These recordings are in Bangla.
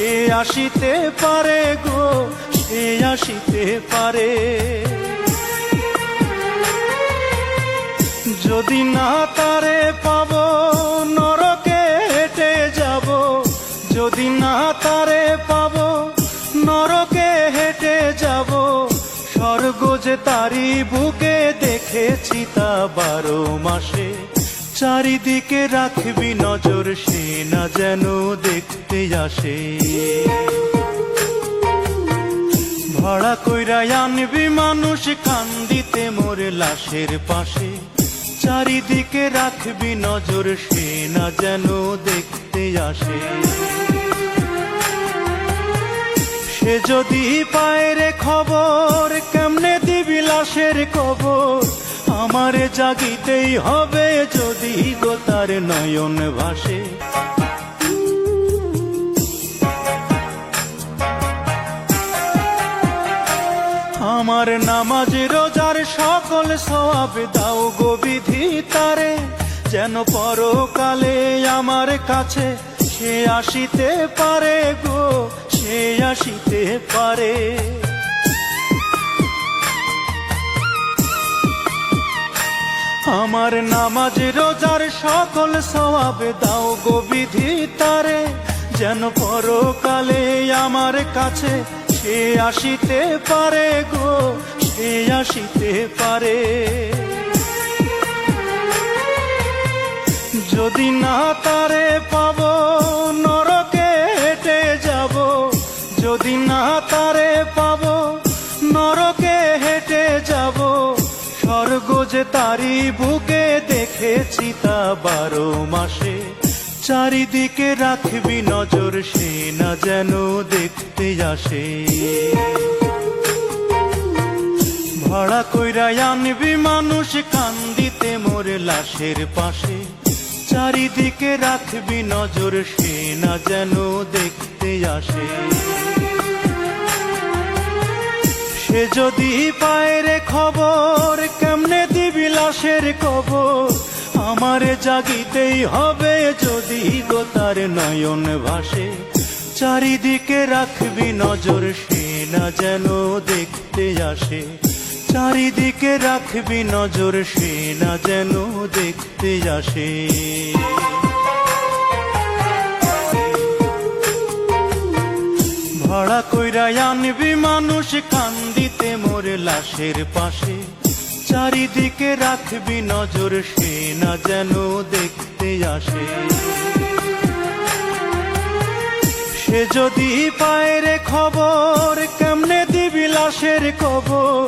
সে আসিতে পারে গো? সে আসিতে পারে? যদি না তারে পাব, নরকে হেঁটে যাব। যদি না তারে পাব, নরকে হেঁটে যাব। স্বর্গ যে তারি বুকে দেখেছি তা বারো মাসে। চারিদিকে রাখবি নজর, সে না যেন দেখতে আসে। ভাড়া কইরা আনবি মানুষ কান্দিতে মোর লাশের পাশে। চারিদিকে রাখবি নজর, সে না যেন দেখতে আসে। সে যদি পায় রে খবর, কেমনে দিবি লাশের কবর? আমারে জাগিতেই হবে যদি গো তার নয়ন ভাসে। আমার নামাজ রোজার সকল সওয়াব দাও গো বিধি তারে, যেন পরকালে আমার কাছে সে আসিতে পারে গো, সে আসিতে পারে। আমার নামাজ রোজার সকল সওয়াব দাও গো বিধি তারে। যেন পরকালে আমার কাছে সে আসিতে পারে গো, সে আসিতে পারে। যদি না তারে পাব, নরকে হেঁটে যাব। যদি না তারে পাব, নরকে তারি বুকে দেখেছি তা বারো মাসে। চারিদিকে রাখবি নজর, সে না যেন দেখতে আসে। ভাড়া কইরা আনবি মানুষ, কান্দিতে মোর লাশের পাশে। চারিদিকে রাখবি নজর, সে না যেন দেখতে আসে। সে যদি পায় রে খবর, কেমনে লাশের কবর, আমারে জাগিতেই হবে যদি গো তার নয়ন ভাসে। চারিদিকে রাখবি নজর, সে না যেন দেখতে আসে। চারিদিকে রাখবি নজর, সে না যেন দেখতে আসে। ভাড়া কইরা আনবি মানুষ কান্দিতে মোর লাশের পাশে। চারিদিকে রাখবি নজর, সে না যেন দেখতে আসে। সে যদি পায় রে খবর, কেমনে দিবি লাশের কবর?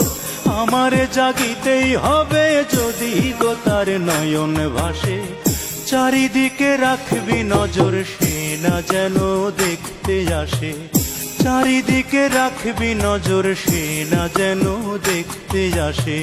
আমারে জাগিতেই হবে যদি গো তার নয়ন ভাসে। চারিদিকে রাখবি নজর, সে না যেন দেখতে আসে। চারিদিকে রাখবি নজর সে না যেন দেখতে আসে।